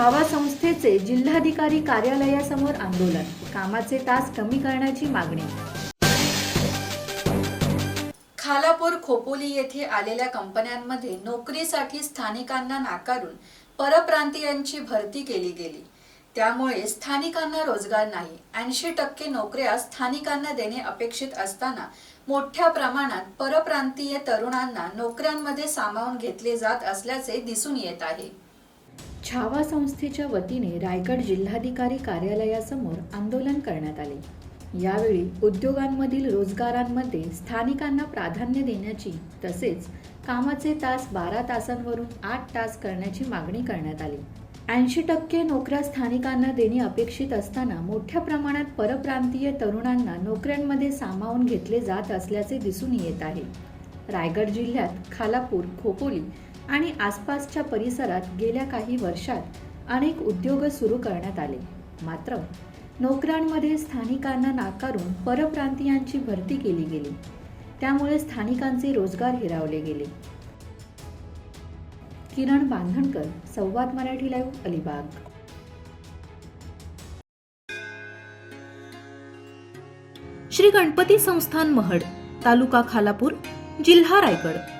छावा संस्थेचे जिल्हाधिकारी कार्यालयासमोर आंदोलन. कामाचे तास कमी करण्याची मागणी. खालापूर खोपोली येथे आलेल्या कंपन्यांमध्ये नोकरीसाठी स्थानिकांना नाकारून परप्रांतीयांची भरती केली गेली. त्यामुळे स्थानिकांना रोजगार नाही. ऐंशी टक्के नोकऱ्या स्थानिकांना देणे अपेक्षित असताना मोठ्या प्रमाणात परप्रांतीय तरुणांना नोकऱ्यांमध्ये सामावून घेतले जात असल्याचे दिसून येत आहे. छावा संस्थेच्या वतीने रायगड जिल्हाधिकारी कार्यालयासमोर आंदोलन करण्यात आले. यावेळी उद्योगांमधील रोजगारांमध्ये स्थानिकांना प्राधान्य देण्याची तसेच कामाचे तास बारा तासांवरून आठ तास करण्याची मागणी करण्यात आली. ऐंशी टक्के नोकऱ्या स्थानिकांना देणे अपेक्षित असताना मोठ्या प्रमाणात परप्रांतीय तरुणांना नोकऱ्यांमध्ये सामावून घेतले जात असल्याचे दिसून येत आहे. रायगड जिल्ह्यात खालापूर खोपोली आणि आसपासच्या परिसरात गेल्या काही वर्षात अनेक उद्योग सुरू करण्यात आले. मात्र नोकऱ्यांमध्ये स्थानिकांना नाकारून परप्रांतीयांची भरती केली गेली. त्यामुळे स्थानिकांचे रोजगार हिरावले गेले. किरण बांधणकर संवाद मराठी लाईव्ह अलिबाग. श्री गणपती संस्थान महड तालुका खालापूर जिल्हा रायगड.